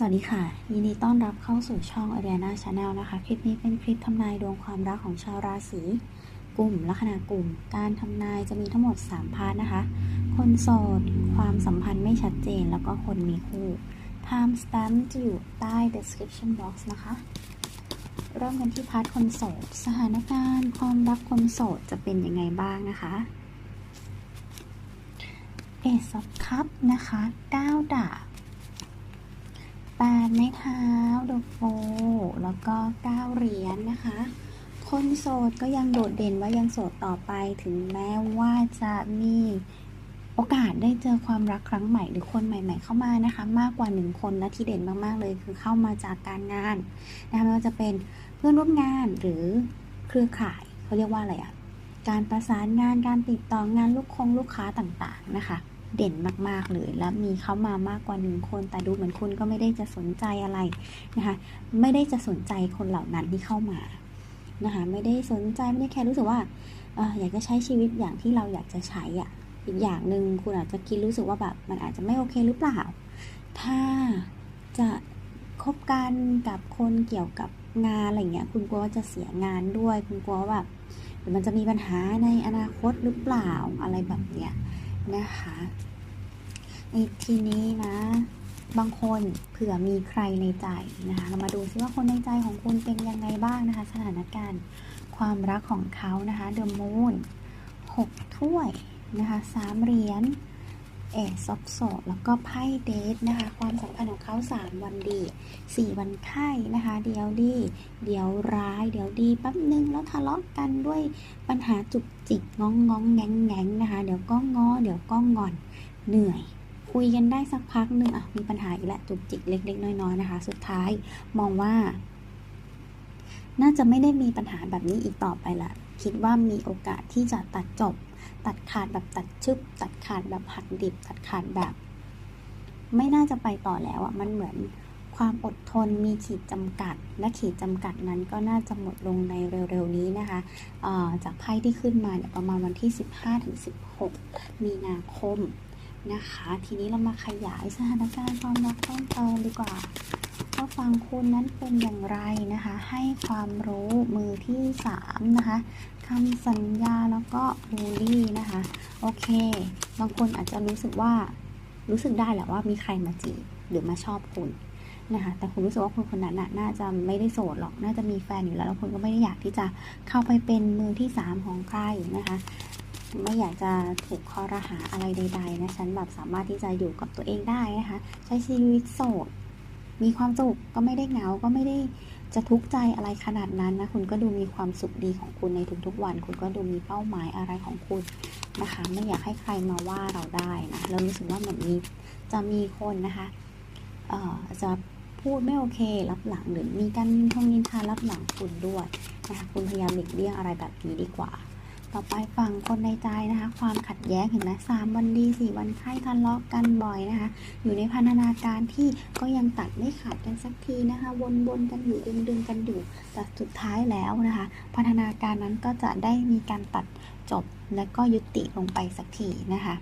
สวัสดีค่ะ ยินดีต้อนรับเข้าสู่ช่อง Ariana Channel นะคะ คลิปนี้เป็นคลิปทำนายดวงความรักของชาวราศีกลุ่มลัคนากลุ่ม การทำนายจะมีทั้งหมด 3 พาร์ทนะคะ คนโสด ความสัมพันธ์ไม่ชัดเจน แล้วก็คนมีคู่ Time stamp จะอยู่ใต้ description box นะคะ เริ่มกันที่พาร์ทคนโสด สถานการณ์ความรักคนโสดจะเป็นยังไงบ้างนะคะเอซอฟคัพนะคะ 9 ดาบ แปดไม้เท้าดโฟแล้วก็เก้าเหรียญนะคะ คนโสดก็ยังโดดเด่นว่ายังโสดต่อไปถึงแม้ว่าจะมีโอกาสได้เจอความรักครั้งใหม่หรือคนใหม่ ๆ เข้ามานะคะ มากกว่าหนึ่งคนและที่เด่นมากๆเลยคือเข้ามาจากการงานนะคะไม่ว่าจะเป็นเพื่อนร่วมงานหรือเครือข่ายเขาเรียกว่าอะไรอะการประสานงานการติดต่องานลูกคงลูกค้าต่างๆนะคะ เด่นมากๆเลยแล้วมีเข้ามามากกว่าหนึ่งคน แต่ดูเหมือนคุณก็ไม่ได้จะสนใจอะไรนะคะ ไม่ได้จะสนใจคนเหล่านั้นที่เข้ามานะคะ ไม่ได้สนใจไม่ได้แค่รู้สึกว่าอยากจะใช้ชีวิตอย่างที่เราอยากจะใช้อะอีกอย่างหนึ่งคุณอาจจะคิดรู้สึกว่าแบบมันอาจจะไม่โอเคหรือเปล่า ถ้าจะคบกันกับคนเกี่ยวกับงานอะไรเงี้ย คุณกลัวว่าจะเสียงานด้วย คุณกลัวว่าแบบมันจะมีปัญหาในอนาคตหรือเปล่าอะไรแบบเนี้ย นะคะในทีนี้นะ บางคนเผื่อมีใครในใจนะคะ เรามาดูซิว่าคนในใจของคุณเป็นยังไงบ้างนะคะ สถานการณ์ ความรักของเขานะคะ เดอะมูนหกถ้วยนะคะสามเหรียญ เอซอกโซแล้วก็ไพ่เดทนะคะ ความสัมพันธ์ของเขา 3 วันดี 4 วันไข้นะคะ เดี๋ยวดี เดี๋ยวร้าย เดี๋ยวดีแป๊บนึงแล้วทะเลาะกันด้วยปัญหาจุกจิกงองงองแงงแงงนะคะ เดี๋ยวก็งอ เดี๋ยวก็งอน เหนื่อยคุยกันได้สักพักหนึ่งอะมีปัญหาอีกแล้วจุกจิกเล็ก ๆ น้อยๆนะคะ สุดท้ายมองว่า น่าจะไม่ได้มีปัญหาแบบนี้อีกต่อไปละคิดว่ามีโอกาสที่จะตัดจบ ตัดขาดแบบตัดชึบ ตัดขาดแบบหักดิบ ตัดขาดแบบ ไม่น่าจะไปต่อแล้วอะมันเหมือนความอดทนมีขีดจำกัด และขีดจำกัดนั้นก็น่าจะหมดลงในเร็วๆนี้นะคะจากไพ่ที่ขึ้นมาเนี่ยประมาณวันที่ 15-16 มีนาคมนะคะ ทีนี้เรามาขยายสถานการณ์ความรักเพิ่มเติมดีกว่า ว่าฟังคุณนั้นเป็นอย่างไรนะคะ ให้ความรู้มือที่ 3 นะคะคำสัญญาแล้วก็บูลลี่นะคะ โอเค บางคนอาจจะรู้สึกว่ารู้สึกได้แหละว่ามีใครมาจีบหรือมาชอบคุณนะคะ แต่คุณรู้สึกว่าคนคนนั้นน่ะน่าจะไม่ได้โสดหรอก น่าจะมีแฟนอยู่แล้ว แล้วคุณก็ไม่ได้อยากที่จะเข้าไปเป็นมือที่สามของใครนะคะ ไม่อยากจะถูกข้อรหาอะไรใด ๆ นะ ฉันแบบสามารถที่จะอยู่กับตัวเองได้นะคะ ใช้ชีวิตโสด มีความสุขก็ไม่ได้เหงาก็ไม่ได้จะทุกข์ใจอะไรขนาดนั้นนะคุณก็ดูมีความสุขดีของคุณในทุกๆวัน คุณก็ดูมีเป้าหมายอะไรของคุณนะคะ ไม่อยากให้ใครมาว่าเราได้นะเรารู้สึกว่าเหมือนมีจะมีคนนะคะเอ่อจะพูดไม่โอเค รับหลังหรือมีการนินทงนินทารับหลังคุณด้วยนะคะคุณพยายามหลีกเลี่ยงอะไรแบบนี้ดีกว่า ต่อไปฝั่งคนในใจนะคะ ความขัดแย้งเห็นไหมสามวันดีสี่วันไข้ทะเลาะกันบ่อยนะคะ อยู่ในพันธนาการที่ก็ยังตัดไม่ขาดกันสักทีนะคะ วนๆกันอยู่ดึงดึงกันอยู่แต่สุดท้ายแล้วนะคะ พันธนาการนั้นก็จะได้มีการตัดจบและก็ยุติลงไปสักทีนะคะ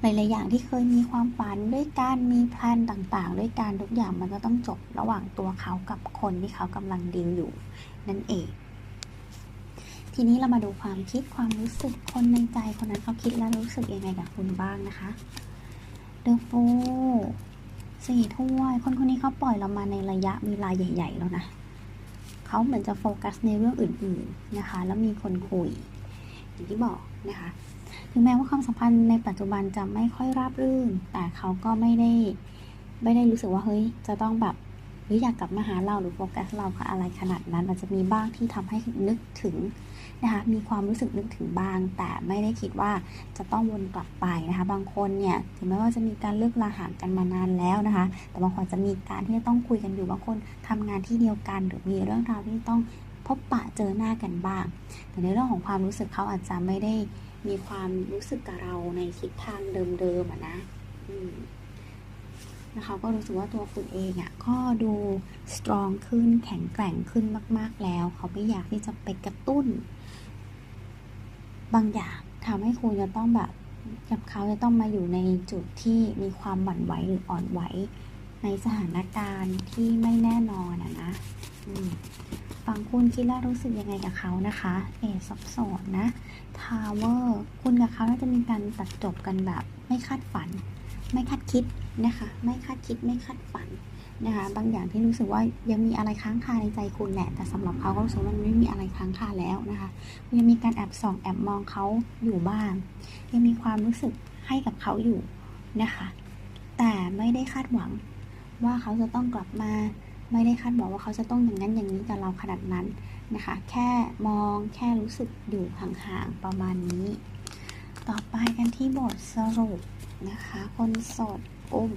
หลายๆอย่างที่เคยมีความฝันด้วยการมีแพลนต่างๆ ด้วยการทุกอย่างมันก็ต้องจบระหว่างตัวเขากับคนที่เขากำลังดีลอยู่ นั่นเอง ทีนี้เรามาดูความคิดความรู้สึกคนในใจคนนั้นเขาคิดและรู้สึกยังไงกับคุณบ้างนะคะเดอะโฟสี่ถ้วย คนคนนี้เขาปล่อยเรามาในระยะมีลาใหญ่ ๆ แล้วนะเขาเหมือนจะโฟกัสในเรื่องอื่น ๆนะคะ แล้วมีคนคุย อย่างที่บอกนะคะถึงแม้ว่าความสัมพันธ์ในปัจจุบันจะไม่ค่อยราบรื่น แต่เขาก็ไม่ได้ไม่ได้รู้สึกว่าเฮ้ยจะต้องแบบ หรืออยากกลับมาหาเราหรือโฟกัสเราค่ะอะไรขนาดนั้นอาจจะมีบ้างที่ทำให้นึกถึงนะคะมีความรู้สึกนึกถึงบ้าง แต่ไม่ได้คิดว่าจะต้องวนกลับไปนะคะ บางคนเนี่ยถึงแม้ว่าจะมีการเลิกลาห่างกันมานานแล้วนะคะ แต่บางคนจะมีการที่จะต้องคุยกันอยู่บางคนทำงานที่เดียวกัน หรือมีเรื่องราวที่ต้องพบปะเจอหน้ากันบ้าง แต่ในเรื่องของความรู้สึกเขาอาจจะไม่ได้มีความรู้สึกกับเราในทิศทางเดิมๆอะนะ นะคะก็รู้สึกว่าตัวคุณเองอะ่ะก็ดูสตรองขึ้นแข็งแกร่งขึ้นมาก ๆแล้ว เขาไม่อยากที่จะไปกระตุ้น บางอย่างทำให้คุณจะต้องแบบกับเขาจะต้องมาอยู่ในจุดที่มีความหวั่นไหวหรืออ่อนไหวในสถานการณ์ที่ไม่แน่นอนอะนะอืมฝั่งคุณคิดแล้วรู้สึกยังไงกับเขานะคะ เอซับสอนนะทาวเวอร์คุณกับเขาน่าจะมีการตัดจบกันแบบไม่คาดฝัน ไม่คาดคิดนะคะไม่คาดคิดไม่คาดฝันนะคะบางอย่างที่รู้สึกว่ายังมีอะไรค้างคาในใจคุณแหละ แต่สำหรับเขาก็รู้สึกว่ามันไม่มีอะไรค้างคาแล้วนะคะยังมีการแอบส่องแอบมองเขาอยู่บ้าง ยังมีความรู้สึกให้กับเขาอยู่นะคะ แต่ไม่ได้คาดหวังว่าเขาจะต้องกลับมา ไม่ได้คาดหวังว่าเขาจะต้องอย่างนั้นอย่างนี้กับเราขนาดนั้นนะคะ แค่มองแค่รู้สึกอยู่ห่างๆประมาณนี้ ต่อไปกันที่บทสรุป นะคะ คนโสดอุ้ม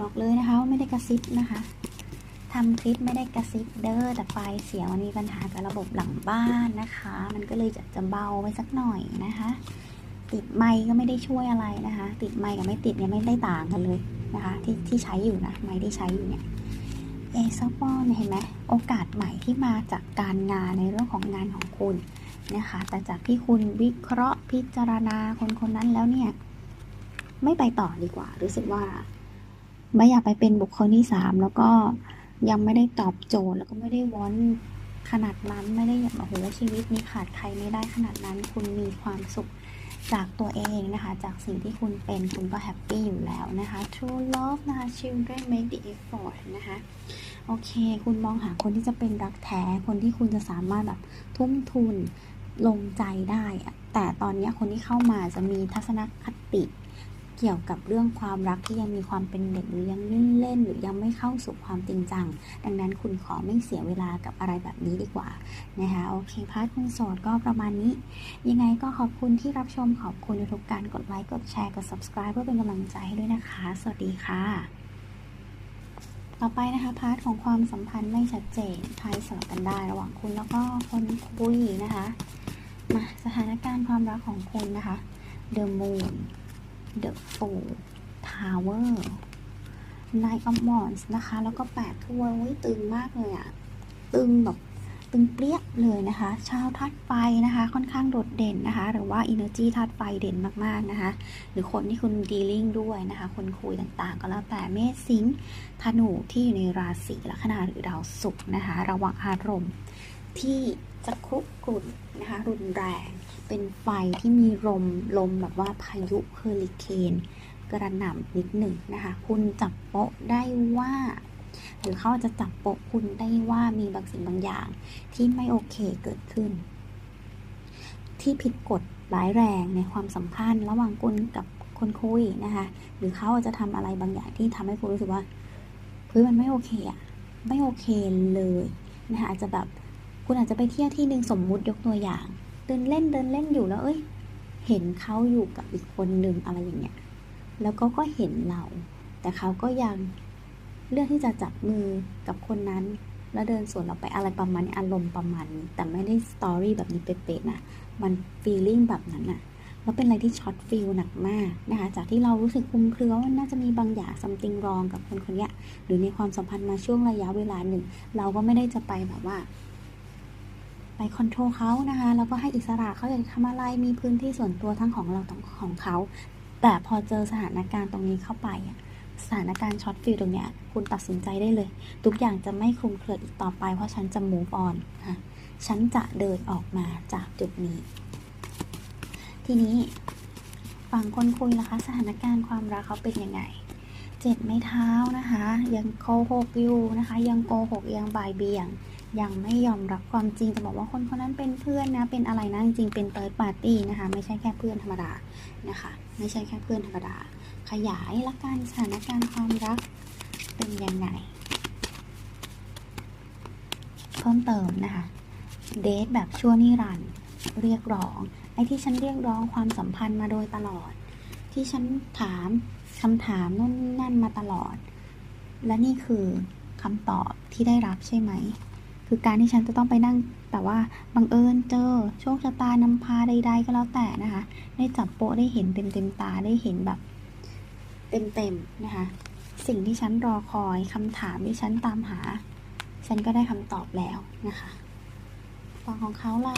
บอกเลยนะคะว่าไม่ได้กระซิบนะคะทำคลิปไม่ได้กระซิบเด้อแต่ไฟเสียงมันมีปัญหากับระบบหลังบ้านนะคะ มันก็เลยจะจะเบาไปสักหน่อยนะคะ ติดไมค์ก็ไม่ได้ช่วยอะไรนะคะ ติดไมค์กับไม่ติดเนี่ยไม่ได้ต่างกันเลยนะคะ ที่ที่ใช้อยู่นะไมค์ที่ใช้อยู่เนี่ยเอซัปอนเห็นไหมโอกาสใหม่ที่มาจากการงานในเรื่องของงานของคุณนะคะ แต่จากที่คุณวิเคราะห์ พิจารณาคนคนนั้นแล้วเนี่ย ไม่ไปต่อดีกว่า รู้สึกว่า ไม่อยากไปเป็นบุคคลที่สามแล้วก็ยังไม่ได้ตอบโจทย์แล้วก็ไม่ได้วอนขนาดนั้นไม่ได้อยากโอ้โหชีวิตนี้ขาดใครไม่ได้ขนาดนั้น คุณมีความสุขจากตัวเองนะคะ จากสิ่งที่คุณเป็นคุณก็แฮปปี้อยู่แล้วนะคะ True love นะคะ children make the effort นะคะ โอเค คุณมองหาคนที่จะเป็นรักแท้ คนที่คุณจะสามารถแบบทุ่มทุน ลงใจได้อะแต่ตอนนี้คนที่เข้ามาจะมีทัศนคติเกี่ยวกับเรื่องความรักที่ยังมีความเป็นเด็กหรือยังเล่นเล่นๆหรือยังไม่เข้าสู่ความจริงจัง ดังนั้นคุณขอไม่เสียเวลากับอะไรแบบนี้ดีกว่านะคะโอเคพาร์ทคุณโสดก็ประมาณนี้ ยังไงก็ขอบคุณที่รับชมขอบคุณทุกการกดไลค์กดแชร์กด subscribe เพื่อเป็นกำลังใจให้ด้วยนะคะ สวัสดีค่ะ ต่อไปนะคะพาร์ทของความสัมพันธ์ไม่ชัดเจนทายสลับกันได้ระหว่างคุณแล้วก็คนคุยนะคะมาสถานการณ์ความรักของคุณนะคะ The Moon The Fool Tower Nine of Wands นะคะ แล้วก็แปดถ้วยอุ๊ยตึงมากเลยอะตึงแบบ ตึงเปรี้ยเลยนะคะ ชาวธาตุไฟนะคะ ค่อนข้างโดดเด่นนะคะ หรือว่า Energy ธาตุไฟเด่นมากๆนะคะ หรือคนที่คุณ dealing ด้วยนะคะ คนคุยต่างๆ ก็แล้วแต่เมษสิงห์ธนูที่อยู่ในราศีลัคนาหรือดาวศุกร์นะคะ ระวังอารมณ์ที่จะครุกรุ่นนะคะ รุนแรง เป็นไฟที่มีลมลมแบบว่าพายุเฮอริเคนกระหน่ำนิดหนึ่งนะคะ คุณจับโปะได้ว่า หรือเขาอาจจะจับโปะคุณได้ว่ามีบางสิ่งบางอย่างที่ไม่โอเคเกิดขึ้น ที่ผิดกฎร้ายแรงในความสัมพันธ์ระหว่างคุณกับคนคุยนะคะ หรือเขาอาจจะทำอะไรบางอย่างที่ทำให้คุณรู้สึกว่าเฮ้ยมันไม่โอเคอะไม่โอเคเลยนะคะอาจจะแบบคุณอาจจะไปเที่ยวที่หนึ่งสมมุติยกตัวอย่าง เดินเล่นเดินเล่นอยู่แล้วเอ้ย เห็นเขาอยู่กับอีกคนหนึ่งอะไรอย่างเงี้ยแล้วก็ก็เห็นเรา แต่เขาก็ยัง เลือกที่จะจับมือกับคนนั้น แล้วเดินสวนเราไปอะไรประมาณนี้อารมณ์ประมาณนี้แต่ไม่ได้สตอรี่แบบนี้เป๊ะๆนะมันฟีลลิ่งแบบนั้นน่ะแล้วเป็นอะไรที่ช็อตฟิลหนักมากนะคะจากที่เรารู้สึกคลุมเครือว่าน่าจะมีบางอย่างซัมติงรองกับคนคนนี้หรือในความสัมพันธ์มาช่วงระยะเวลาหนึ่ง เราก็ไม่ได้จะไปแบบว่าไปคอนโทรลเขานะคะแล้วก็ให้อิสระเขาอยากทำอะไรมีพื้นที่ส่วนตัวทั้งของเราทั้งของเขา แต่พอเจอสถานการณ์ตรงนี้เข้าไปอะ สถานการณ์ช็อตฟิลตรงเนี้ยคุณตัดสินใจได้เลย ทุกอย่างจะไม่คลุมเครืออีกต่อไป เพราะฉันจะ move on นะฉันจะเดินออกมาจากจุดนี้ ทีนี้ฝั่งคนคุยล่ะคะ สถานการณ์ความรักเขาเป็นยังไงเจ็ดไม้เท้านะคะ ยังโกหกอยู่นะคะ ยังโกหกยังบ่ายเบี่ยง ยังไม่ยอมรับความจริงจะบอกว่าคนคนนั้นเป็นเพื่อนนะ เป็นอะไรนะจริงๆเป็นเติร์ดปาร์ตี้นะคะ ไม่ใช่แค่เพื่อนธรรมดานะคะ ไม่ใช่แค่เพื่อนธรรมดา ขยายละกันสถานการณ์ความรักเป็นยังไง เพิ่มเติมนะคะ เดทแบบชั่วนิรันดร์เรียกร้อง ไอ้ที่ฉันเรียกร้องความสัมพันธ์มาโดยตลอด ที่ฉันถามคำถามนู่นนี่นั่นมาตลอด และนี่คือคำตอบที่ได้รับใช่ไหม คือการที่ฉันจะต้องไปนั่ง แต่ว่าบังเอิญเจอโชคชะตานำพาใด ๆ ก็แล้วแต่นะคะ ได้จับโปะได้เห็นเต็มเต็มตาได้เห็นแบบ เต็มๆนะคะ สิ่งที่ฉันรอคอยคำถามที่ฉันตามหา ฉันก็ได้คำตอบแล้วนะคะฝั่งของเขาล่ะ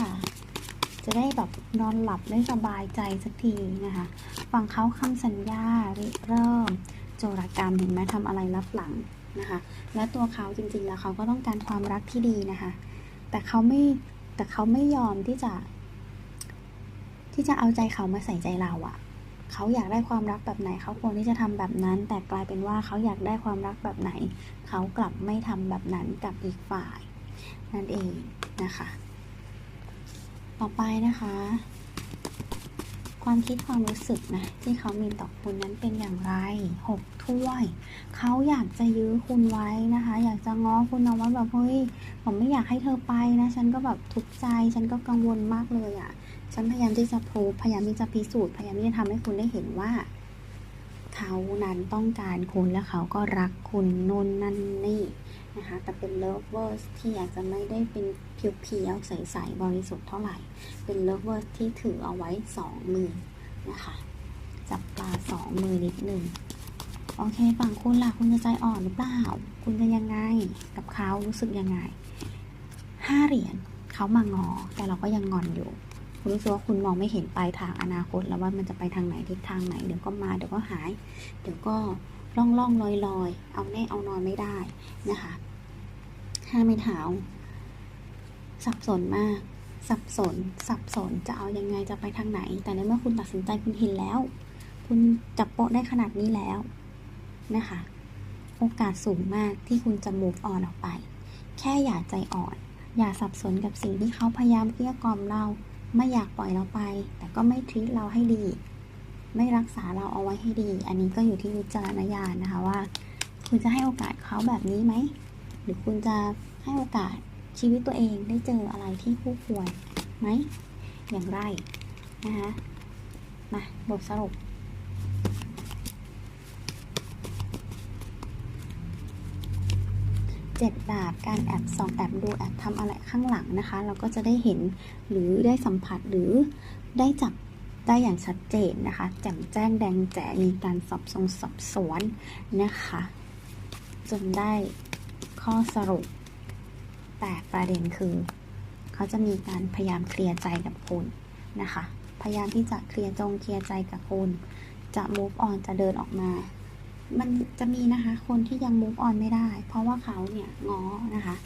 จะได้แบบนอนหลับได้สบายใจสักทีนะคะฝั่งเขาคำสัญญาริเริ่ม โจรกรรมเห็นไหมทำอะไรรับหลังนะคะ และตัวเขาจริงๆแล้วเขาก็ต้องการความรักที่ดีนะคะ แต่เขาไม่แต่เขาไม่ยอมที่จะ ที่จะเอาใจเขามาใส่ใจเราอะ เขาอยากได้ความรักแบบไหน เขาควรที่จะทำแบบนั้น แต่กลายเป็นว่าเขาอยากได้ความรักแบบไหน เขากลับไม่ทำแบบนั้นกับอีกฝ่าย นั่นเองนะคะ ต่อไปนะคะ ความคิดความรู้สึกนะที่เขามีต่อคุณนั้นเป็นอย่างไรหกถ้วย เขาอยากจะยื้อคุณไว้นะคะ อยากจะง้อคุณเอาไว้แบบเฮ้ยผมไม่อยากให้เธอไปนะ ฉันก็แบบทุกข์ใจ ฉันก็กังวลมากเลยอะ่ะ ฉันพยายามที่จะพูพยายามที่จะพิสูจน์พยายามที่จะทำให้คุณได้เห็นว่า เขานั้นต้องการคุณและเขาก็รักคุณนนนั่นนี่นะคะแต่เป็นเลิฟเวอร์ที่อยากจะไม่ได้เป็นเพียวๆใสๆบริสุทธิ์เท่าไหร่ เป็นเลิฟเวอร์ที่ถือเอาไว้สองมือนะคะจับปลาสองมือนิดหนึ่งโอเคฝั่งคุณล่ะคุณจะใจอ่อนหรือเปล่า คุณจะยังไงกับเขารู้สึกยังไงห้าเหรียญเขามางอแต่เราก็ยังงอนอยู่ คุณรู้สึกว่าคุณมองไม่เห็นปลายทางอนาคต แล้วว่ามันจะไปทางไหนทิศทางไหนเดี๋ยวก็มาเดี๋ยวก็หาย เดี๋ยวก็ล่องล่องลอยลอยเอาแน่เอานอนไม่ได้นะคะห้าไม่เท้าสับสนมาก สับสน สับสนจะเอายังไงจะไปทางไหน แต่ในเมื่อคุณตัดสินใจคุณเห็นแล้ว คุณจับโปะได้ขนาดนี้แล้วนะคะ โอกาสสูงมากที่คุณจะ move on ออกไป แค่อย่าใจอ่อน อย่าสับสนกับสิ่งที่เขาพยายามเกลี้ยกล่อมเรา ไม่อยากปล่อยเราไป แต่ก็ไม่ทิ้งเราให้ดี ไม่รักษาเราเอาไว้ให้ดี อันนี้ก็อยู่ที่วิจารณญาณนะคะว่า คุณจะให้โอกาสเขาแบบนี้ไหม หรือคุณจะให้โอกาสชีวิตตัวเองได้เจออะไรที่คู่ควรไหม อย่างไรนะคะมาบทสรุป เจ็ดดาบการแอบส่องแอบดูแอบทำอะไรข้างหลังนะคะ เราก็จะได้เห็นหรือได้สัมผัสหรือได้จับได้อย่างชัดเจนนะคะ แจ่มแจ้งแดงแจ๋มีการสอบทรงสอบสวนนะคะ จนได้ข้อสรุป แต่ประเด็นคือ เขาจะมีการพยายามเคลียร์ใจกับคุณนะคะ พยายามที่จะเคลียร์จงเคลียร์ใจกับคุณ จะ move on จะเดินออกมา มันจะมีนะคะ คนที่ยัง move on ไม่ได้ เพราะว่าเขาเนี่ยง้อนะคะ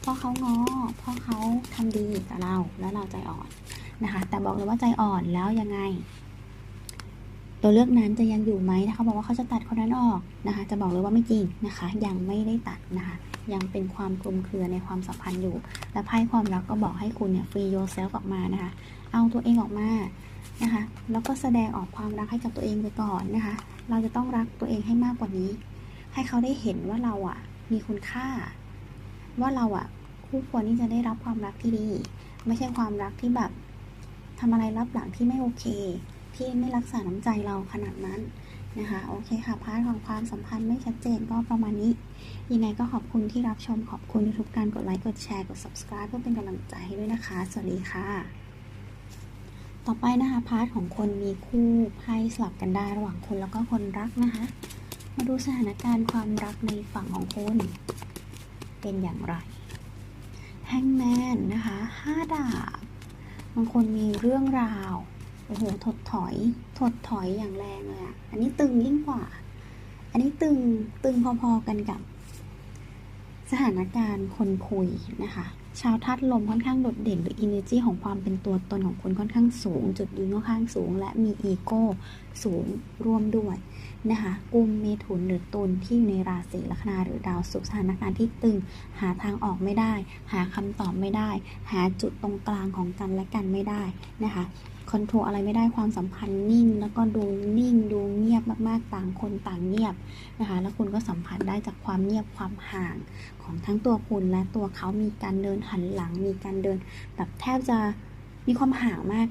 เพราะเขาง้อเพราะเขาทำดีกับเราแล้วเราใจอ่อนนะคะ แต่บอกเลยว่าใจอ่อนแล้วยังไง ตัวเลือกนั้นจะยังอยู่ไหมถ้าเขาบอกว่าเขาจะตัดคนนั้นออกนะคะ จะบอกเลยว่าไม่จริงนะคะ ยังไม่ได้ตัดนะคะ ยังเป็นความคลุมเครือในความสัมพันธ์อยู่ และไพ่ความรักก็บอกให้คุณเนี่ย free yourself ออกมานะคะ เอาตัวเองออกมานะคะ แล้วก็แสดงออกความรักให้กับตัวเองไปก่อนนะคะ เราจะต้องรักตัวเองให้มากกว่านี้ ให้เขาได้เห็นว่าเราอะ มีคุณค่า ว่าเราอะคู่ควรที่จะได้รับความรักที่ดี ไม่ใช่ความรักที่แบบทำอะไรรับหลังที่ไม่โอเค ที่ไม่รักษาน้ำใจเราขนาดนั้นนะคะ โอเคค่ะ พาร์ทของความสัมพันธ์ไม่ชัดเจนก็ประมาณนี้ ยังไงก็ขอบคุณที่รับชมขอบคุณทุกการกดไลค์ กดแชร์ กด subscribe เพื่อเป็นกำลังใจให้ด้วยนะคะ สวัสดีค่ะ ต่อไปนะคะพาร์ทของคนมีคู่ไพ่สลับกันได้ระหว่างคนแล้วก็คนรักนะคะ มาดูสถานการณ์ความรักในฝั่งของคุณเป็นอย่างไรแฮงแมนนะคะห้าดาบบางคนมีเรื่องราวโอ้โหถดถอยถดถอยอย่างแรงเลยอะอันนี้ตึงยิ่งกว่า อันนี้ตึงตึงพอๆกันกับ สถานการณ์คนคุยนะคะ ชาวทัดลมค่อนข้างโดดเด่นหรือ energy ของความเป็นตัวตนของคนค่อนข้างสูง จุดยืนค่อนข้างสูง และมีอีโก้สูงร่วมด้วยนะคะกุมเมถุนหรือตุลที่อยู่ในราศีลัคนาหรือดาวศุกร์สถานการณ์ที่ตึง หาทางออกไม่ได้ หาคำตอบไม่ได้ หาจุดตรงกลางของกันและกันไม่ได้นะคะ คอนโทรลอะไรไม่ได้ความสัมพันธ์นิ่ง แล้วก็ดูนิ่งดูเงียบมากๆ ต่างคนต่างเงียบนะคะแล้วคุณก็สัมผัสได้จากความเงียบความห่างของทั้งตัวคุณและตัวเขามีการเดินหันหลังมีการเดิน แบบแทบจะมีความห่างมาก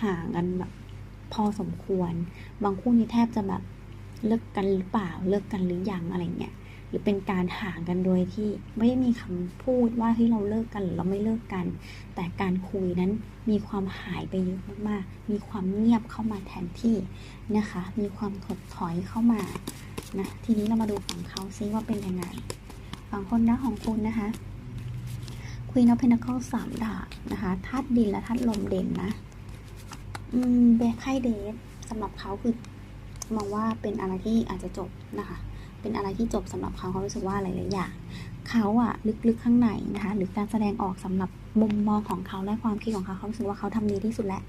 ห่างกันแบบพอสมควร บางคู่นี่แทบจะแบบเลิกกันหรือเปล่าเลิกกันหรือยังอะไรเงี้ย รือเป็นการห่างกันโดยที่ไม่ได้มีคำพูดว่าที่เราเลิกกันหรือเราไม่เลิกกัน แต่การคุยนั้นมีความหายไปเยอะมากๆ มีความเงียบเข้ามาแทนที่นะคะ มีความถดถอยเข้ามานะทีนี้เรามาดูฝั่งเขาซิว่าเป็นยังไงฝั่งคนรักของคุณนะคะค Queen of Pentacles สามดาบนะคะธาตุดินและธาตุลมเด่นนะอืมเบคไพ่เดทสำหรับเขาคือมองว่าเป็นอะไรที่อาจจะจบนะคะ เป็นอะไรที่จบสำหรับเขาเขารู้สึกว่าหลายๆอย่างเขาอะลึกๆข้างในนะคะ หรือการแสดงออกสำหรับมุมมองของเขาและความคิดของเขาเขารู้สึกว่าเขาทำดีที่สุดแล้ว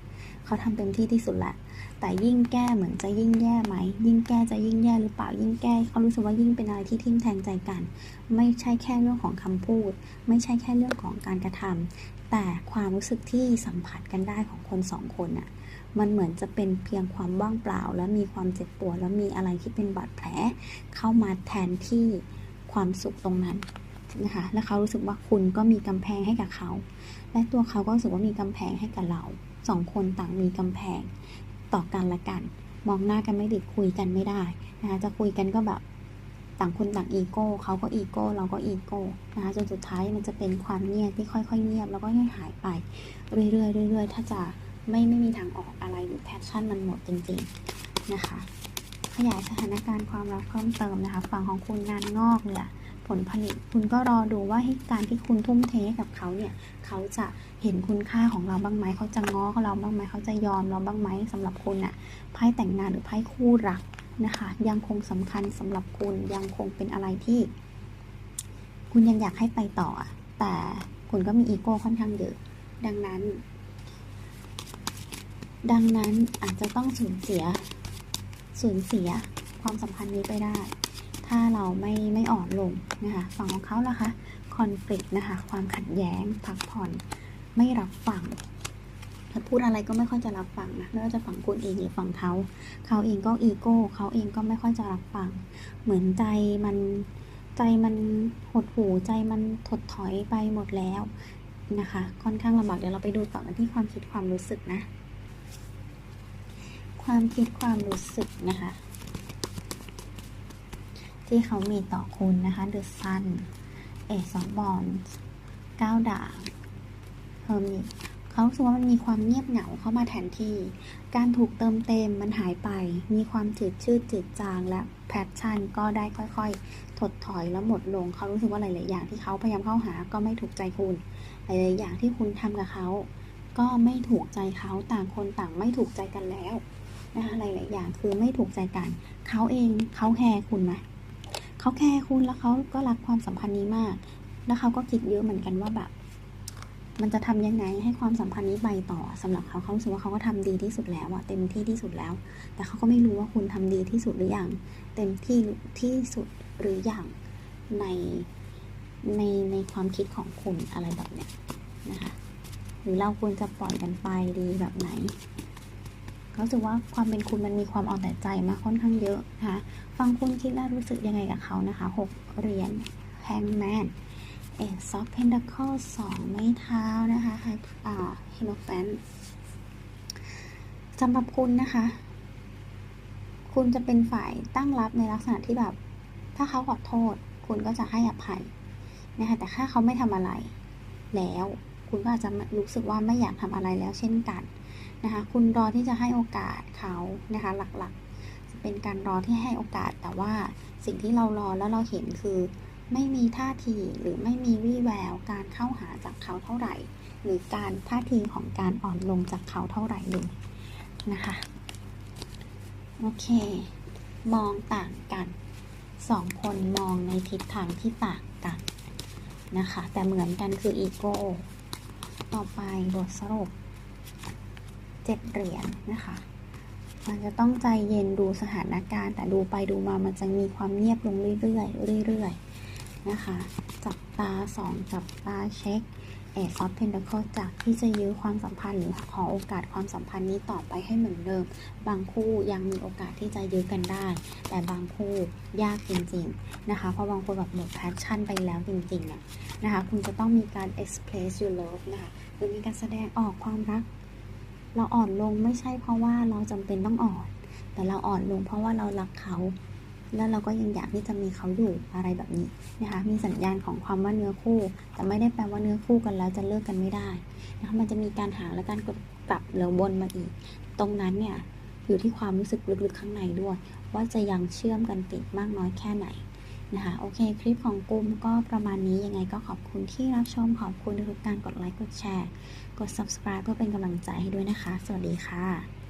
เขาทำเต็มที่ที่สุดแล้วแต่ยิ่งแก้เหมือนจะยิ่งแย่ไหม ยิ่งแก้จะยิ่งแย่หรือเปล่ายิ่งแก้เขารู้สึกว่ายิ่งเป็นอะไรที่ทิ่มแทงใจกัน ไม่ใช่แค่เรื่องของคำพูด ไม่ใช่แค่เรื่องของการกระทำแต่ความรู้สึกที่สัมผัสกันได้ของคนสองคนน่ะ มันเหมือนจะเป็นเพียงความว่างเปล่า และมีความเจ็บปวดแล้วมีอะไรที่เป็นบาดแผล เข้ามาแทนที่ความสุขตรงนั้นนะคะและเขารู้สึกว่าคุณก็มีกำแพงให้กับเขา และตัวเขาก็รู้สึกว่ามีกำแพงให้กับเราสองคนต่างมีกำแพงต่อกันละกัน มองหน้ากันไม่ติดคุยกันไม่ได้นะคะจะคุยกันก็แบบต่างคนต่างอีโก้เขาก็อีโก้เราก็อีโก้นะคะจนสุดท้ายมันจะเป็นความเงียบที่ค่อยๆ เงียบแล้วก็หายไปเรื่อยๆเรื่อยๆ ถ้าจะ ไม่ไม่มีทางออกอะไรหรือแพชชั่นมันหมดจริงๆนะคะ ขยายสถานการณ์ความรักเพิ่มเติมนะคะ ฝั่งของคุณงานงอกเลยอผลผลิต คุณก็รอดูว่าให้การที่คุณทุ่มเทกับเขาเนี่ย เขาจะเห็นคุณค่าของเราบ้างไหมเขาจะง้อเราบ้างไหมเขาจะยอมเราบ้างไหมสำหรับคุณอะไพ่แต่งงานหรือไพ่คู่รักนะคะ ยังคงสำคัญสำหรับคุณยังคงเป็นอะไรที่ คุณยังอยากให้ไปต่อ แต่คุณก็มีอีโก้ค่อนข้างเยอะดังนั้น ดังนั้นอาจจะต้องสูญเสียสูญเสียความสัมพันธ์นี้ไปได้ ถ้าเราไม่ไม่อ่อนลงนะคะฝั่งของเขาล่ะคะคอน FLICT นะคะความขัดแย้งพักผ่อนไม่รับฟังถ้าพูดอะไรก็ไม่ค่อยจะรับฟังนะไม่ว่าจะฝั่งคุณเองหรือฝั่งเขาเขาเองก็อีโก้เขาเองก็ไม่ค่อยจะรับฟัง เหมือนใจมันใจมันหดหูใจมันถดถอยไปหมดแล้วนะคะ ค่อนข้างลำบากเดี๋ยวเราไปดูต่อกันที่ความคิดความรู้สึกนะ ความคิดความรู้สึกนะคะ ที่เขามีต่อคุณนะคะ The Sun เอสองบอลเก้าด่าบเฮอร์มิเขารู้สึกว่ามันมีความเงียบเหงาเข้ามาแทนที่ การถูกเติมเต็มมันหายไป มีความจืดชืดจืดจางและแพชชั่นก็ได้ค่อยๆ ถดถอยแล้วหมดลง เขารู้สึกว่าหลายๆ อย่างที่เขาพยายามเข้าหาก็ไม่ถูกใจคุณ หลายๆ อย่างที่คุณทำกับเขา ก็ไม่ถูกใจเขาต่างคนต่างไม่ถูกใจกันแล้ว นะคะหลายๆอย่างคือไม่ถูกใจกัน เขาเองเขาแคร์คุณไหมเขาแคร์คุณแล้วเขาก็รักความสัมพันธ์นี้มาก แล้วเขาก็คิดเยอะเหมือนกันว่าแบบ มันจะทำยังไงให้ความสัมพันธ์นี้ไปต่อสำหรับเขาเขาสึกว่าเขาก็ทำดีที่สุดแล้วอะเต็มที่ที่สุดแล้ว แต่เขาก็ไม่รู้ว่าคุณทำดีที่สุดหรือยังเต็มที่ที่สุดหรืออยังในในในความคิดของคุณอะไรแบบเนี้ยนะคะหรือเราควรจะปล่อยกันไปดีแบบไหน รู้สึกว่าความเป็นคุณมันมีความเอาแต่ใจมาค่อนข้างเยอะนะคะฟังคุณคิดและรู้สึกยังไงกับเขานะคะหกเหรียญแฮงแมนเอซอฟเพนดัคเคิลสองไม้เท้านะคะอ่าเฮโนแฟนสำหรับคุณนะคะ คุณจะเป็นฝ่ายตั้งรับในลักษณะที่แบบ ถ้าเขาขอโทษ คุณก็จะให้อภัยนะคะแต่ถ้าเขาไม่ทำอะไรแล้ว คุณก็อาจจะรู้สึกว่าไม่อยากทำอะไรแล้วเช่นกัน นะคะ คุณรอที่จะให้โอกาสเขานะคะ หลักๆ จะเป็นการรอที่ให้โอกาส แต่ว่าสิ่งที่เรารอแล้วเราเห็นคือ ไม่มีท่าทีหรือไม่มีวี่แววการเข้าหาจากเขาเท่าไหร่ หรือการท่าทีของการอ่อนลงจากเขาเท่าไหร่เลยนะคะ โอเค มองต่างกันสองคนมองในทิศทางที่ต่างกันนะคะ แต่เหมือนกันคืออีโก้ ต่อไปบทสรุป เจ็ดเหรียญนะคะ มันจะต้องใจเย็นดูสถานการณ์ แต่ดูไปดูมามันจะมีความเงียบลงเรื่อยๆเรื่อยๆนะคะ จับตาสองจับตาเช็คเอซอฟเพนเดคจากที่จะยื้อความสัมพันธ์หรือขอโอกาสความสัมพันธ์นี้ต่อไปให้เหมือนเดิม บางคู่ยังมีโอกาสที่จะยื้อกันได้ แต่บางคู่ยากจริงๆนะคะ เพราะบางคนแบบหมดแพชชั่นไปแล้วจริงๆนะคะ คุณจะต้องมีการ express your love นะคะ หรือมีการแสดงออกความรัก เราอ่อนลงไม่ใช่เพราะว่าเราจำเป็นต้องอ่อน แต่เราอ่อนลงเพราะว่าเรารักเขา แล้วเราก็ยังอยากที่จะมีเขาอยู่อะไรแบบนี้นะคะมีสัญญาณของความว่าเนื้อคู่ แต่ไม่ได้แปลว่าเนื้อคู่กันแล้วจะเลิกกันไม่ได้นะคะมันจะมีการหาและการกดกลับแล้ววนมาอีก ตรงนั้นเนี่ยอยู่ที่ความรู้สึกลึกๆข้างในด้วย ว่าจะยังเชื่อมกันติดมากน้อยแค่ไหน นะคะโอเคคลิปของกุมก็ประมาณนี้ยังไงก็ขอบคุณที่รับชมขอบคุณทุกการกดไลค์กดแชร์ กด subscribe เพื่อเป็นกำลังใจให้ด้วยนะคะ สวัสดีค่ะ